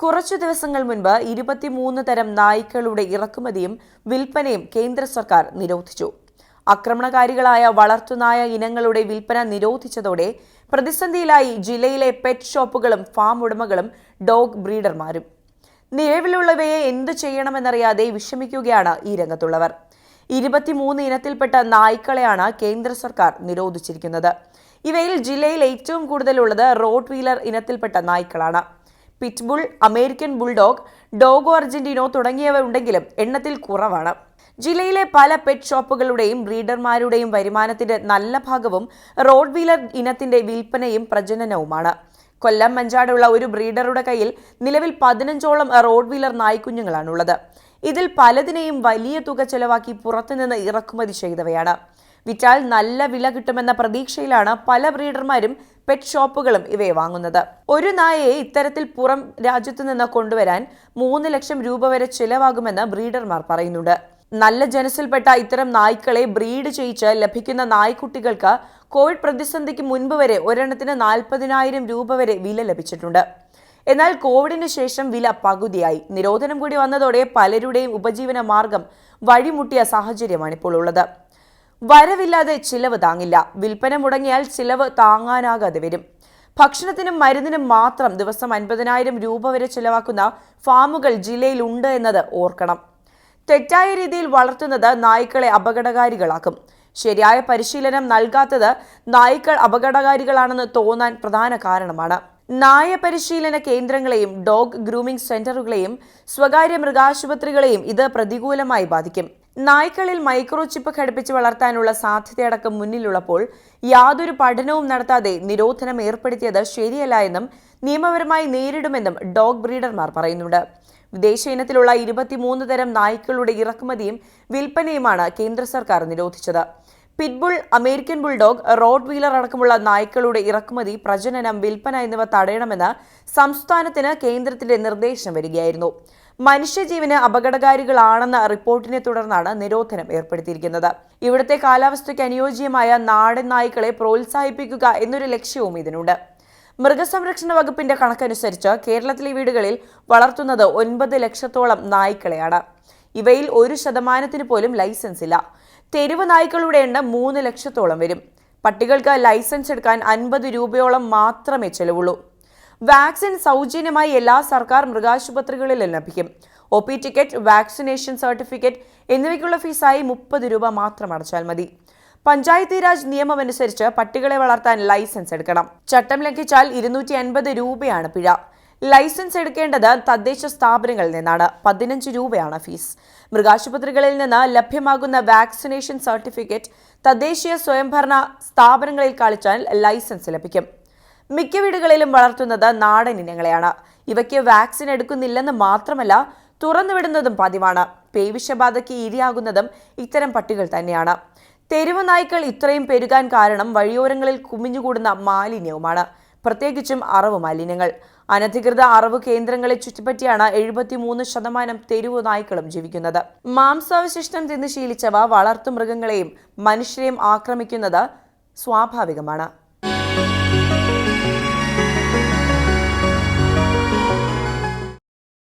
കുറച്ചു ദിവസങ്ങൾ മുൻപ് ഇരുപത്തിമൂന്ന് തരം നായ്ക്കളുടെ ഇറക്കുമതിയും വിൽപ്പനയും കേന്ദ്ര സർക്കാർ നിരോധിച്ചു. ആക്രമണകാരികളായ വളർത്തുനായ ഇനങ്ങളുടെ വിൽപ്പന നിരോധിച്ചതോടെ പ്രതിസന്ധിയിലായി ജില്ലയിലെ പെറ്റ് ഷോപ്പുകളും ഫാം ഉടമകളും ഡോഗ് ബ്രീഡർമാരും നിലവിലുള്ളവയെ എന്തു ചെയ്യണമെന്നറിയാതെ വിഷമിക്കുകയാണ് ഈ രംഗത്തുള്ളവർ. ഇരുപത്തിമൂന്ന് ഇനത്തിൽപ്പെട്ട നായ്ക്കളെയാണ് കേന്ദ്ര സർക്കാർ നിരോധിച്ചിരിക്കുന്നത്. ഇവയിൽ ജില്ലയിൽ ഏറ്റവും കൂടുതലുള്ളത് റോഡ് വീലർ ഇനത്തിൽപ്പെട്ട നായ്ക്കളാണ്. Pitbull American bulldog Dogo Argentino തുടങ്ങിയവ ഉണ്ടെങ്കിലും എണ്ണത്തിൽ കുറവാണ്. ജില്ലയിലെ പല പെറ്റ് ഷോപ്പുകളുടെയും ബ്രീഡർമാരുടെയും വരുമാനത്തിന്റെ നല്ല ഭാഗവും റോഡ് വീലർ ഇനത്തിന്റെ വിൽപ്പനയും പ്രജനനവുമാണ്. കൊല്ലം മഞ്ചാടുള്ള ഒരു ബ്രീഡറുടെ കയ്യിൽ നിലവിൽ പതിനഞ്ചോളം റോഡ് വീലർ നായ്ക്കുഞ്ഞുങ്ങളാണുള്ളത്. ഇതിൽ പലതിനെയും വലിയ തുക ചെലവാക്കി പുറത്തുനിന്ന് ഇറക്കുമതി ചെയ്തവയാണ്. വിറ്റാൽ നല്ല വില കിട്ടുമെന്ന പ്രതീക്ഷയിലാണ് പല ബ്രീഡർമാരും പെറ്റ് ഷോപ്പുകളും ഇവയെ വാങ്ങുന്നത്. ഒരു നായയെ ഇത്തരത്തിൽ പുറം രാജ്യത്തു നിന്ന് കൊണ്ടുവരാൻ മൂന്ന് ലക്ഷം രൂപ വരെ ചിലവാകുമെന്ന് ബ്രീഡർമാർ പറയുന്നുണ്ട്. നല്ല ജനസിൽപ്പെട്ട ഇത്തരം നായ്ക്കളെ ബ്രീഡ് ചെയ്യിച്ച് ലഭിക്കുന്ന നായ്ക്കുട്ടികൾക്ക് കോവിഡ് പ്രതിസന്ധിക്ക് മുൻപ് വരെ ഒരെണ്ണത്തിന് നാൽപ്പതിനായിരം രൂപ വരെ വില ലഭിച്ചിട്ടുണ്ട്. എന്നാൽ കോവിഡിന് ശേഷം വില പകുതിയായി. നിരോധനം കൂടി വന്നതോടെ പലരുടെയും ഉപജീവന മാർഗം വഴിമുട്ടിയ സാഹചര്യമാണ് ഇപ്പോൾ ഉള്ളത് വരവില്ലാതെ ചിലവ് താങ്ങില്ല. വിൽപ്പന മുടങ്ങിയാൽ ചിലവ് താങ്ങാനാകാതെ വരും. ഭക്ഷണത്തിനും മരുന്നിനും മാത്രം ദിവസം അൻപതിനായിരം രൂപ വരെ ചിലവാക്കുന്ന ഫാമുകൾ ജില്ലയിൽ ഉണ്ട് എന്നത് ഓർക്കണം. തെറ്റായ രീതിയിൽ വളർത്തുന്നത് നായ്ക്കളെ അപകടകാരികളാക്കും. ശരിയായ പരിശീലനം നൽകാത്തത് നായ്ക്കൾ അപകടകാരികളാണെന്ന് തോന്നാൻ പ്രധാന കാരണമാണ്. നായ പരിശീലന കേന്ദ്രങ്ങളെയും ഡോഗ് ഗ്രൂമിംഗ് സെന്ററുകളെയും സ്വകാര്യ മൃഗാശുപത്രികളെയും ഇത് പ്രതികൂലമായി ബാധിക്കും. നായ്ക്കളിൽ മൈക്രോചിപ്പ് ഘടിപ്പിച്ച് വളർത്താനുള്ള സാധ്യതയടക്കം മുന്നിലുള്ളപ്പോൾ യാതൊരു പഠനവും നടത്താതെ നിരോധനം ഏർപ്പെടുത്തിയത് ശരിയല്ല എന്നും നിയമപരമായി നേരിടുമെന്നും ഡോഗ് ബ്രീഡർമാർ പറയുന്നുണ്ട്. വിദേശ ഇനത്തിലുള്ള ഇരുപത്തിമൂന്ന് തരം നായ്ക്കളുടെ ഇറക്കുമതിയും വിൽപ്പനയുമാണ് കേന്ദ്ര സർക്കാർ നിരോധിച്ചത്. Pitbull American bulldog road wheeler അടക്കമുള്ള നായ്ക്കളുടെ ഇറക്കുമതി പ്രജനനം വിൽപ്പന എന്നിവ തടയണമെന്ന് സംസ്ഥാനത്തിന് കേന്ദ്രത്തിന്റെ നിർദ്ദേശം വരികയായിരുന്നു. മനുഷ്യജീവന് അപകടകാരികളാണെന്ന റിപ്പോർട്ടിനെ തുടർന്നാണ് നിരോധനം ഏർപ്പെടുത്തിയിരിക്കുന്നത്. ഇവിടുത്തെ കാലാവസ്ഥയ്ക്ക് അനുയോജ്യമായ നാടൻ നായ്ക്കളെ പ്രോത്സാഹിപ്പിക്കുക എന്നൊരു ലക്ഷ്യവും ഇതിനുണ്ട്. മൃഗസംരക്ഷണ വകുപ്പിന്റെ കണക്കനുസരിച്ച് കേരളത്തിലെ വീടുകളിൽ വളർത്തുന്നത് ഒൻപത് ലക്ഷത്തോളം നായ്ക്കളെയാണ്. ഇവയിൽ ഒരു ശതമാനത്തിന് പോലും ലൈസൻസ് ഇല്ല. തെരുവ് നായ്ക്കളുടെ എണ്ണം മൂന്ന് ലക്ഷത്തോളം വരും. പട്ടികൾക്ക് ലൈസൻസ് എടുക്കാൻ അൻപത് രൂപയോളം മാത്രമേ ചെലവുള്ളൂ. വാക്സിൻ സൗജന്യമായി എല്ലാ സർക്കാർ മൃഗാശുപത്രികളിലും ലഭിക്കും. O P ticket vaccination certificate എന്നിവയ്ക്കുള്ള ഫീസായി മുപ്പത് രൂപ മാത്രം അടച്ചാൽ മതി. പഞ്ചായത്തി രാജ് നിയമമനുസരിച്ച് പട്ടികളെ വളർത്താൻ ലൈസൻസ് എടുക്കണം. ചട്ടം ലംഘിച്ചാൽ ഇരുന്നൂറ്റി അൻപത് രൂപയാണ് പിഴ. ലൈസൻസ് എടുക്കേണ്ടത് തദ്ദേശ സ്ഥാപനങ്ങളിൽ നിന്നാണ്. പതിനഞ്ച് രൂപയാണ് ഫീസ്. മൃഗാശുപത്രികളിൽ നിന്ന് ലഭ്യമാകുന്ന വാക്സിനേഷൻ സർട്ടിഫിക്കറ്റ് തദ്ദേശീയ സ്വയംഭരണ സ്ഥാപനങ്ങളിൽ കാണിച്ചാൽ ലൈസൻസ് ലഭിക്കും. മിക്ക വീടുകളിലും വളർത്തുന്നത് നാടൻ ഇനങ്ങളെയാണ്. ഇവയ്ക്ക് വാക്സിൻ എടുക്കുന്നില്ലെന്ന് മാത്രമല്ല തുറന്നുവിടുന്നതും പതിവാണ്. പേവിഷബാധയ്ക്ക് ഇരയാകുന്നതും ഇത്തരം പട്ടികൾ തന്നെയാണ്. തെരുവ് നായ്ക്കൾ ഇത്രയും പെരുകാൻ കാരണം വഴിയോരങ്ങളിൽ കുമിഞ്ഞുകൂടുന്ന മാലിന്യവുമാണ്. പ്രത്യേകിച്ചും അറവ് മാലിന്യങ്ങൾ. അനധികൃത അറവ് കേന്ദ്രങ്ങളെ ചുറ്റിപ്പറ്റിയാണ് എഴുപത്തിമൂന്ന് ശതമാനം തെരുവ് നായ്ക്കളും ജീവിക്കുന്നത്. മാംസാവശിഷ്ടം തിന്ന് ശീലിച്ചവ വളർത്തുമൃഗങ്ങളെയും മനുഷ്യരെയും ആക്രമിക്കുന്നത് സ്വാഭാവികമാണ്.